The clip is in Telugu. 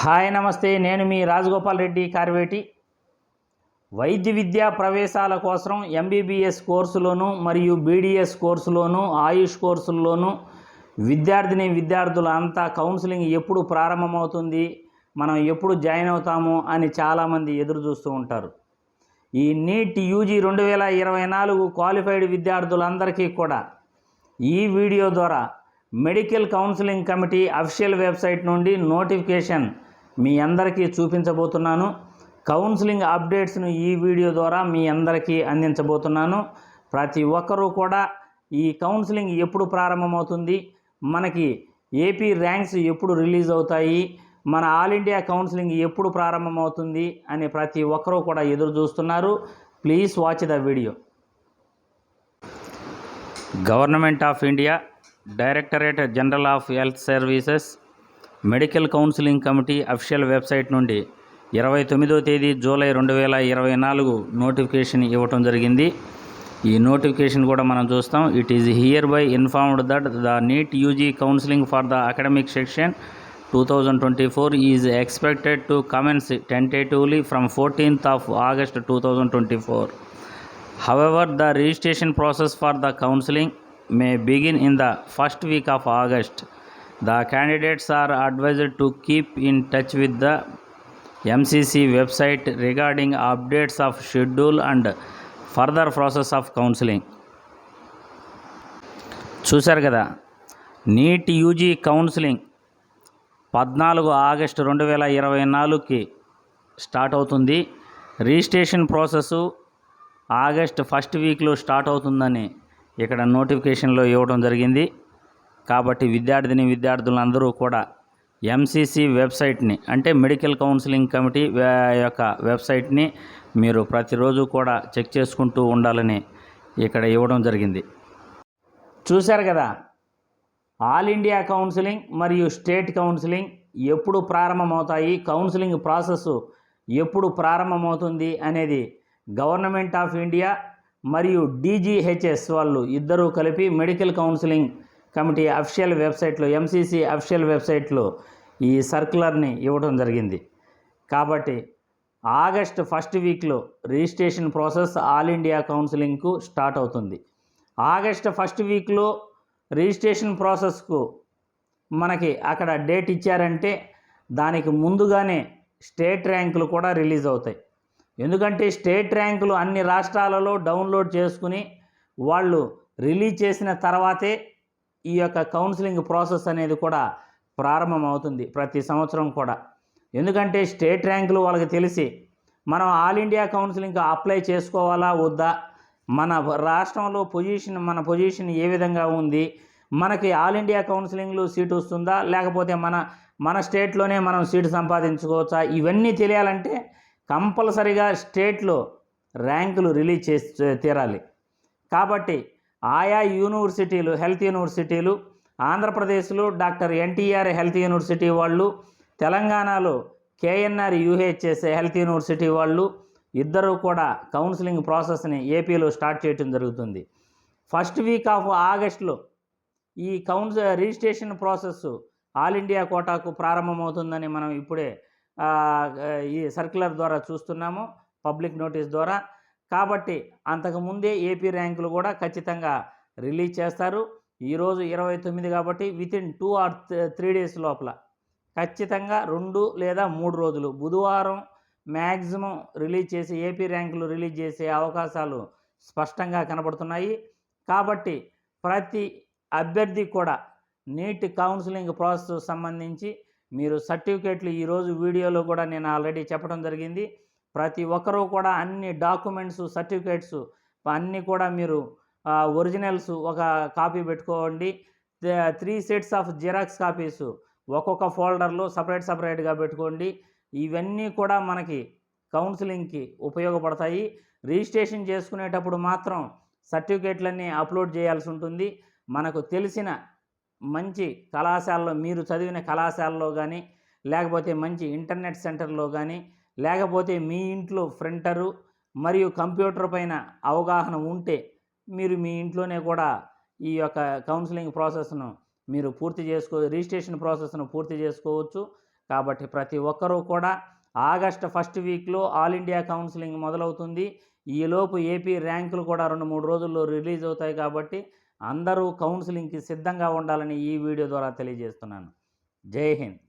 హాయ్ నమస్తే. నేను మీ రాజగోపాల్ రెడ్డి కార్వేటి. వైద్య విద్యా ప్రవేశాల కోసం ఎంబీబీఎస్ కోర్సులోను మరియు బీడీఎస్ కోర్సులోను ఆయుష్ కోర్సుల్లోనూ విద్యార్థిని విద్యార్థులు అంతా కౌన్సిలింగ్ ఎప్పుడు ప్రారంభమవుతుంది మనం ఎప్పుడు జాయిన్ అవుతాము అని చాలామంది ఎదురు చూస్తూ ఉంటారు. ఈ నీట్ యూజీ రెండు వేల ఇరవై నాలుగు క్వాలిఫైడ్ విద్యార్థులందరికీ కూడా ఈ వీడియో ద్వారా medical counselling committee official website నుండి నోటిఫికేషన్ మీ అందరికీ చూపించబోతున్నాను. కౌన్సిలింగ్ అప్డేట్స్ను ఈ వీడియో ద్వారా మీ అందరికీ అందించబోతున్నాను. ప్రతి ఒక్కరూ కూడా ఈ కౌన్సిలింగ్ ఎప్పుడు ప్రారంభమవుతుంది? మనకి ఏపీ ర్యాంక్స్ ఎప్పుడు రిలీజ్ అవుతాయి? మన ఆల్ ఇండియా కౌన్సిలింగ్ ఎప్పుడు ప్రారంభమవుతుంది? అని ప్రతి ఒక్కరూ కూడా ఎదురు చూస్తున్నారు. Please watch the video. Government of India directorate general of health services medical counselling committee official website నుండి ఇరవై తొమ్మిదో తేదీ జూలై రెండు వేల ఇరవై నాలుగు నోటిఫికేషన్ ఇవ్వటం జరిగింది. ఈ నోటిఫికేషన్ కూడా మనం చూస్తాం. It is hereby informed that the NEET UG counselling for the academic section two thousand twenty four is expected to commence tentatively from fourteenth of August two thousand twenty four however the registration process for the counselling may begin in the first week of August the candidates are advised to keep in touch with the MCC website regarding updates of schedule and further process of counselling చూశారు కదా నీట్ యూజీ కౌన్సిలింగ్ పద్నాలుగు ఆగస్టు రెండు వేల ఇరవై నాలుగుకి స్టార్ట్ అవుతుంది రిజిస్ట్రేషన్ ప్రాసెస్ ఆగస్ట్ ఫస్ట్ వీక్లో స్టార్ట్ అవుతుందని ఇక్కడ నోటిఫికేషన్లో ఇవ్వడం జరిగింది కాబట్టి విద్యార్థిని విద్యార్థులందరూ కూడా ఎంసీసీ వెబ్సైట్ని అంటే మెడికల్ కౌన్సిలింగ్ కమిటీ యొక్క వెబ్సైట్ని మీరు ప్రతిరోజు కూడా చెక్ చేసుకుంటూ ఉండాలని ఇక్కడ ఇవ్వడం జరిగింది. చూశారు కదా? ఆల్ ఇండియా కౌన్సిలింగ్ మరియు స్టేట్ కౌన్సిలింగ్ ఎప్పుడు ప్రారంభమవుతాయి? కౌన్సిలింగ్ ప్రాసెస్ ఎప్పుడు ప్రారంభమవుతుంది? అనేది గవర్నమెంట్ ఆఫ్ ఇండియా మరియు డీజీహెచ్ఎస్ వాళ్ళు ఇద్దరూ కలిపి మెడికల్ కౌన్సిలింగ్ కమిటీ అఫీషియల్ వెబ్సైట్లో ఎంసీసీ అఫీషియల్ వెబ్సైట్లో ఈ సర్క్యులర్ని ఇవ్వడం జరిగింది. కాబట్టి ఆగస్ట్ ఫస్ట్ వీక్లో రిజిస్ట్రేషన్ ప్రాసెస్ ఆల్ ఇండియా కౌన్సిలింగ్కు స్టార్ట్ అవుతుంది. ఆగస్ట్ ఫస్ట్ వీక్లో రిజిస్ట్రేషన్ ప్రాసెస్కు మనకి అక్కడ డేట్ ఇచ్చారంటే దానికి ముందుగానే స్టేట్ ర్యాంకులు కూడా రిలీజ్ అవుతాయి. ఎందుకంటే స్టేట్ ర్యాంకులు అన్ని రాష్ట్రాలలో డౌన్లోడ్ చేసుకుని వాళ్ళు రిలీజ్ చేసిన తర్వాతే ఈ యొక్క కౌన్సిలింగ్ ప్రాసెస్ అనేది కూడా ప్రారంభమవుతుంది ప్రతి సంవత్సరం కూడా. ఎందుకంటే స్టేట్ ర్యాంకులు వాళ్ళకి తెలిసి మనం ఆల్ ఇండియా కౌన్సిలింగ్కి అప్లై చేసుకోవాలా వద్దా? మన రాష్ట్రంలో పొజిషన్ మన పొజిషన్ ఏ విధంగా ఉంది? మనకి ఆల్ ఇండియా కౌన్సిలింగ్లో సీట్ వస్తుందా? లేకపోతే మన మన స్టేట్లోనే మనం సీటు సంపాదించుకోవచ్చా? ఇవన్నీ తెలియాలంటే కంపల్సరిగా స్టేట్లో ర్యాంకులు రిలీజ్ చేసి తీరాలి. కాబట్టి ఆయా యూనివర్సిటీలు హెల్త్ యూనివర్సిటీలు ఆంధ్రప్రదేశ్లో డాక్టర్ ఎన్టీఆర్ హెల్త్ యూనివర్సిటీ వాళ్ళు తెలంగాణలో కేఎన్ఆర్ యూహెచ్ఎస్ హెల్త్ యూనివర్సిటీ వాళ్ళు ఇద్దరు కూడా కౌన్సిలింగ్ ప్రాసెస్ని ఏపీలో స్టార్ట్ చేయడం జరుగుతుంది. ఫస్ట్ వీక్ ఆఫ్ ఆగస్ట్లో ఈ కౌన్స్ రిజిస్ట్రేషన్ ప్రాసెస్ ఆల్ ఇండియా కోటాకు ప్రారంభమవుతుందని మనం ఇప్పుడే ఈ సర్క్యులర్ ద్వారా చూస్తున్నాము పబ్లిక్ నోటీస్ ద్వారా. కాబట్టి అంతకుముందే ఏపీ ర్యాంకులు కూడా ఖచ్చితంగా రిలీజ్ చేస్తారు. ఈరోజు ఇరవై తొమ్మిది కాబట్టి within two or three days లోపల. ఖచ్చితంగా రెండు లేదా మూడు రోజులు. బుధవారం మ్యాక్సిమం రిలీజ్ చేసి ఏపీ ర్యాంకులు రిలీజ్ చేసే అవకాశాలు స్పష్టంగా కనబడుతున్నాయి. కాబట్టి ప్రతి అభ్యర్థి కూడా నీట్ కౌన్సిలింగ్ ప్రాసెస్ సంబంధించి మీరు సర్టిఫికేట్లు ఈరోజు వీడియోలో కూడా నేను ఆల్రెడీ చెప్పడం జరిగింది. ప్రతి ఒక్కరూ కూడా అన్ని డాక్యుమెంట్స్ సర్టిఫికేట్స్ అన్నీ కూడా మీరు ఒరిజినల్స్ ఒక కాపీ పెట్టుకోండి. Three sets of xerox copies ఒక్కొక్క ఫోల్డర్లో సపరేట్ సపరేట్గా పెట్టుకోండి. ఇవన్నీ కూడా మనకి కౌన్సిలింగ్కి ఉపయోగపడతాయి. రిజిస్ట్రేషన్ చేసుకునేటప్పుడు మాత్రం సర్టిఫికేట్లన్నీ అప్లోడ్ చేయాల్సి ఉంటుంది. మనకు తెలిసిన మంచి కళాశాలలో మీరు చదివిన కళాశాలలో కానీ లేకపోతే మంచి ఇంటర్నెట్ సెంటర్లో కానీ లేకపోతే మీ ఇంట్లో ప్రింటరు మరియు కంప్యూటర్ పైన అవగాహన ఉంటే మీరు మీ ఇంట్లోనే కూడా ఈ యొక్క కౌన్సిలింగ్ ప్రాసెస్ను మీరు పూర్తి చేసుకో రిజిస్ట్రేషన్ ప్రాసెస్ను పూర్తి చేసుకోవచ్చు. కాబట్టి ప్రతి ఒక్కరూ కూడా ఆగస్ట్ ఫస్ట్ వీక్లో ఆల్ ఇండియా కౌన్సిలింగ్ మొదలవుతుంది. ఈలోపు ఏపీ ర్యాంకులు కూడా రెండు మూడు రోజుల్లో రిలీజ్ అవుతాయి కాబట్టి అందరూ కౌన్సిలింగ్కి సిద్ధంగా ఉండాలని ఈ వీడియో ద్వారా తెలియజేస్తున్నాను. జై హింద్.